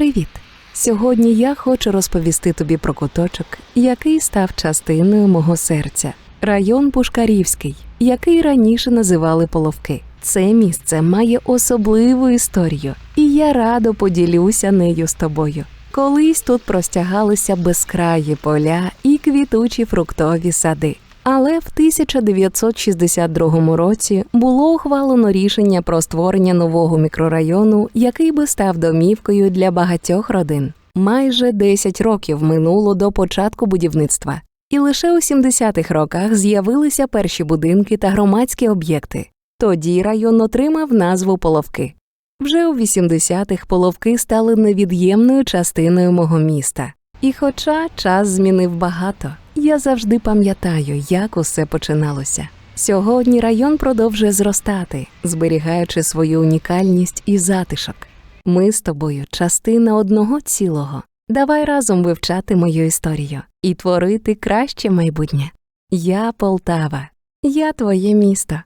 Привіт! Сьогодні я хочу розповісти тобі про куточок, який став частиною мого серця. Район Пушкарівський, який раніше називали Половки. Це місце має особливу історію, і я радо поділюся нею з тобою. Колись тут простягалися безкраї поля і квітучі фруктові сади. Але в 1962 році було ухвалено рішення про створення нового мікрорайону, який би став домівкою для багатьох родин. Майже 10 років минуло до початку будівництва, і лише у 70-х роках з'явилися перші будинки та громадські об'єкти. Тоді район отримав назву Половки. Вже у 80-х половки стали невід'ємною частиною мого міста. І хоча час змінив багато, я завжди пам'ятаю, як усе починалося. Сьогодні район продовжує зростати, зберігаючи свою унікальність і затишок. Ми з тобою частина одного цілого. Давай разом вивчати мою історію і творити краще майбутнє. Я Полтава, я твоє місто.